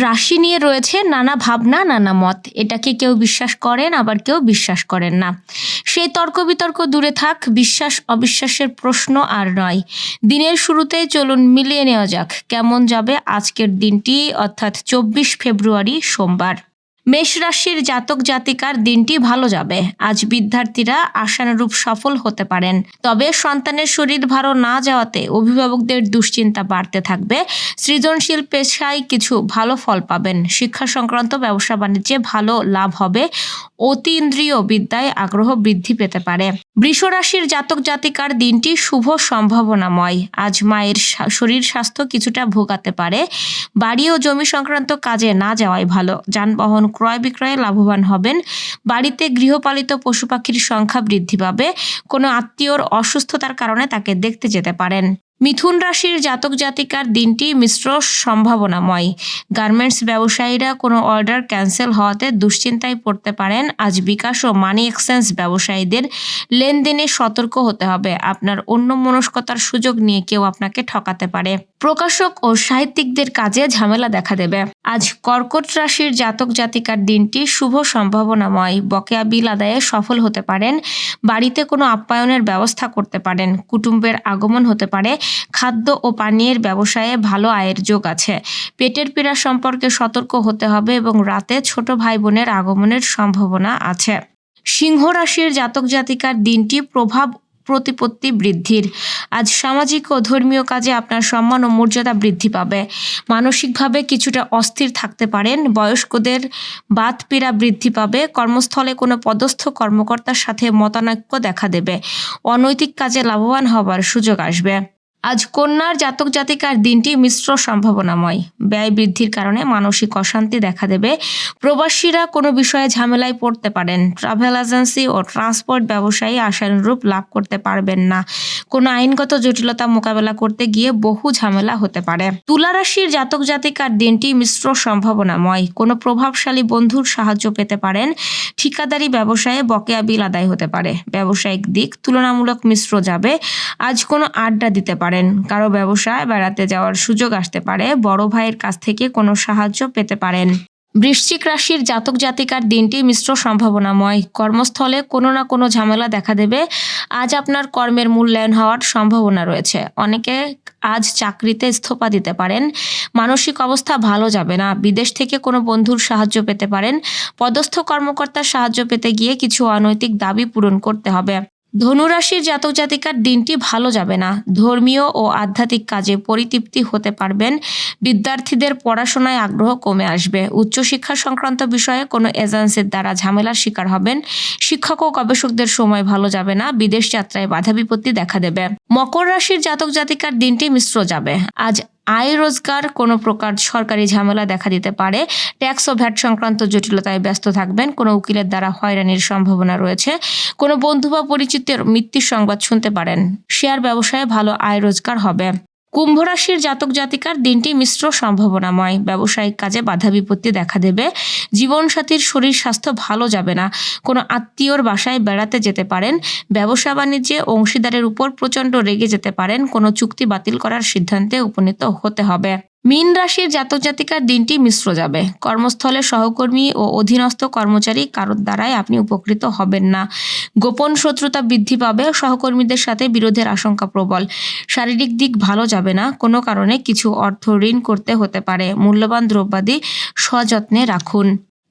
রাশি নিয়ে রয়েছে নানা ভাবনা, নানা মত। এটাকে কেউ বিশ্বাস করেন, আবার কেউ বিশ্বাস করেন না। সেই তর্ক বিতর্ক দূরে থাক, বিশ্বাস অবিশ্বাসের প্রশ্ন আর নয়। দিনের শুরুতে চলুন মিলিয়ে নেওয়া যাক, কেমন যাবে আজকের দিনটি, অর্থাৎ চব্বিশ ফেব্রুয়ারি সোমবার। মেষ রাশির জাতক জাতিকার দিনটি ভালো যাবে। আজ বিদ্যার্থীরা আশানুরূপ সফল হতে পারেন। তবে সন্তানের শরীর ভালো না যাওয়াতে অভিভাবকদের দুশ্চিন্তা বাড়তে থাকবে। সৃজনশীল পেশায় কিছু ভালো ফল পাবেন। শিক্ষা সংক্রান্ত ব্যবসা বাণিজ্যে ভালো লাভ হবে। অতীন্দ্রিয় বিদ্যায় আগ্রহ বৃদ্ধি পেতে পারে। বৃষ রাশির জাতক জাতিকার দিনটি শুভ সম্ভাবনাময়। আজ মায়ের শরীর স্বাস্থ্য কিছুটা ভোগাতে পারে। বাড়ি ও জমি সংক্রান্ত কাজে না যাওয়াই ভালো। যানবাহন ক্রয় বিক্রয়ে লাভবান হবেন। বাড়িতে গৃহপালিত পশু পাখির সংখ্যা বৃদ্ধি পাবে। কোনো আত্মীয়র অসুস্থতার কারণে তাকে দেখতে যেতে পারেন। মিথুন রাশির জাতক জাতিকার দিনটি মিশ্র সম্ভাবনাময়। গার্মেন্টস ব্যবসায়ীরা কোনো অর্ডার ক্যান্সেল হওয়াতে দুশ্চিন্তায় পড়তে পারেন। আজ বিকাশ ও মানি এক্সচেঞ্জ ব্যবসায়ীদের লেনদেনে সতর্ক হতে হবে। আপনার অন্য মনস্কতার সুযোগ নিয়ে কেউ আপনাকে ঠকাতে পারে। প্রকাশক ও সাহিত্যিকদের কাজে ঝামেলা দেখা দেবে। আজ কর্কট রাশির জাতক জাতিকার দিনটি শুভ সম্ভাবনাময়। বকেয়া বিল আদায়ে সফল হতে পারেন। বাড়িতে কোনো আপ্যায়নের ব্যবস্থা করতে পারেন। কুটুম্বের আগমন হতে পারে। খাদ্য ও পানীয়ের ব্যবসায়ে ভালো আয়ের যোগ আছে। পেটের পীড়া সম্পর্কে সতর্ক হতে হবে এবং রাতে ছোট ভাই বোনের আগমনের সম্ভাবনা আছে। সিংহ রাশির জাতক জাতিকার দিনটি প্রভাব প্রতিপত্তি বৃদ্ধির। আজ সামাজিক ও ধর্মীয় কাজে আপনার সম্মান ও মর্যাদা বৃদ্ধি পাবে। মানসিকভাবে কিছুটা অস্থির থাকতে পারেন। বয়স্কদের বাত পীড়া বৃদ্ধি পাবে। কর্মস্থলে কোনো পদস্থ কর্মকর্তার সাথে মতানৈক্য দেখা দেবে। অনৈতিক কাজে লাভবান হবার সুযোগ আসবে। আজ কন্যার জাতক জাতিকার দিনটি মিশ্র সম্ভাবনাময়। ব্যয় বৃদ্ধির কারণে মানসিক অশান্তি দেখা দেবে। প্রবাসীরা কোনো বিষয়ে ঝামেলায় পড়তে পারেন। ট্রাভেল এজেন্সি ও ট্রান্সপোর্ট ব্যবসায়ী আশানুরূপ লাভ করতে পারবেন না। কোনো আইনগত জটিলতা মোকাবেলা করতে গিয়ে বহু ঝামেলা হতে পারে। তুলারাশির জাতক জাতিকার দিনটি মিশ্র সম্ভাবনাময়। কোনো প্রভাবশালী বন্ধুর সাহায্য পেতে পারেন। ঠিকাদারি ব্যবসায়ে বকেয়া বিল আদায় হতে পারে। ব্যবসায়িক দিক তুলনামূলক মিশ্র যাবে। আজ কোনো আড্ডা দিতে পারেন কারও ব্যবসায় বেড়াতে যাওয়ার সুযোগ আসতে পারে, বড় ভাইয়ের কাছ থেকে কোনো সাহায্য পেতে পারেন। বৃশ্চিক রাশির জাতক জাতিকার দিনটি মিশ্র সম্ভাবনাময়। কর্মস্থলে কোনো না কোনো ঝামেলা দেখা দেবে। আজ আপনার কর্মের মূল্যায়ন হওয়ার সম্ভাবনা রয়েছে। অনেকে আজ চাকরিতে ইস্তফা দিতে পারেন। মানসিক অবস্থা ভালো যাবে না। বিদেশ থেকে কোনো বন্ধুর সাহায্য পেতে পারেন। পদস্থ কর্মকর্তার সাহায্য পেতে গিয়ে কিছু অনৈতিক দাবি পূরণ করতে হবে। ধনুরাশির জাতক জাতিকার দিনটি ভালো যাবে না। ধর্মীয় ও আধ্যাত্মিক কাজে পরিতৃপ্তি হতে পারবেন। বিদ্যার্থীদের পড়াশোনায় আগ্রহ কমে আসবে। উচ্চশিক্ষা সংক্রান্ত বিষয়ে কোনো এজেন্সির দ্বারা ঝামেলার শিকার হবেন। শিক্ষক ও গবেষকদের সময় ভালো যাবে না। বিদেশ যাত্রায় বাধা বিপত্তি দেখা দেবে। মকর রাশির জাতক জাতিকার দিনটি মিশ্র যাবে। আজ আয় রোজগার, কোনো প্রকার সরকারি ঝামেলা দেখা দিতে পারে। ট্যাক্স ও ভ্যাট সংক্রান্ত জটিলতায় ব্যস্ত থাকবেন, কোনো উকিলের দ্বারা হয়রানির সম্ভাবনা রয়েছে। কোনো বন্ধু বা পরিচিতের মৃত্যুর সংবাদ শুনতে পারেন। শেয়ার ব্যবসায় ভালো আয় রোজগার হবে। কুম্ভ রাশির জাতক জাতিকার দিনটি মিশ্র সম্ভাবনাময়। ব্যবসায়িক কাজে বাধা বিপত্তি দেখা দেবে। জীবনসাথীর শরীর স্বাস্থ্য ভালো যাবে না। কোনো আত্মীয়র বাসায় বেড়াতে যেতে পারেন। ব্যবসা বাণিজ্যে অংশীদারের উপর প্রচণ্ড রেগে যেতে পারেন। কোনো চুক্তি বাতিল করার সিদ্ধান্তে উপনীত হতে হবে। মীন রাশির জাতক জাতিকার দিনটি মিশ্র যাবে। কর্মস্থলে সহকর্মী ও অধীনস্থ কর্মচারী কারোর দ্বারাই আপনি উপকৃত হবেন না। গোপন শত্রুতা বৃদ্ধি পাবে, সহকর্মীদের সাথে বিরোধের আশঙ্কা প্রবল। শারীরিক দিক ভালো যাবে না, কোনো কারণে কিছু অর্থ ঋণ করতে হতে পারে। মূল্যবান দ্রব্যাদি সযত্নে রাখুন।